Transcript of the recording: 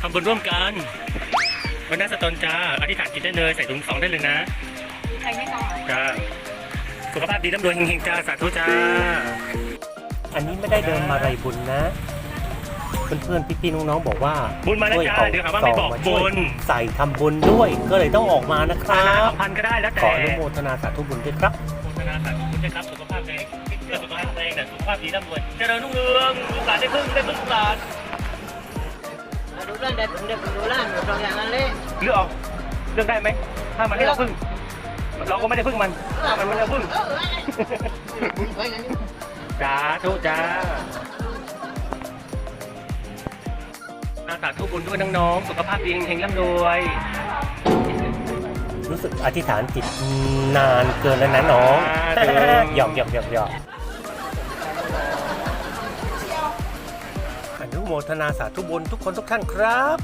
ทำบุญร่วมกันวันหน้าสตนจ้าอธิษฐานจิตได้เลยใส่ถุงสองได้เลยนะใครไม่ต้องจ้าสุขภาพดีร่ำรวยเฮงๆจ้าสาธุจ้า อันนี้ไม่ได้เดินมาไรบุญนะ เพื่อนๆพี่ๆน้องๆบอกว่าบุญมาแล้วจ้าช่ยเดี๋ยวหาว่าไม่บอกซงบุญใส่ทำบุญด้วย ก็เลยต้องออกมานะคอารัณาบพันก็ได้แล้วแต่ขออนุโมทนาสาธุบุญด้วยครับ โฆษณาสาธุบุญนะครับสุขภาพแข็งเพื่อสุขภาพแข็งแต่สุขภาพดีร่ำรวยเจริญรุ่งเรืองลูกหลานได้พึ่งได้พึ่งลูกหลานดู เรื่องได้ผมเด็กดูร่างดูตรงอย่างนั้นเลยเลือกออกเลือกได้ไหมถ้ามันให้เราพึ่ง เราก็ไม่ได้พึ่งมันถ้ามันไม่ได้พึ่งไปกันดิสาธุจ้าสาธุบุญด้วยน้องๆสุขภาพดีเฮงๆร่ำรวยรู้สึกอธิษฐานจิตนานเกินแล้วนะน้องสาธุหยอกหยอกหยอกหยอก นุโมทนาสาธุบุญทุกคนทุกท่านครับ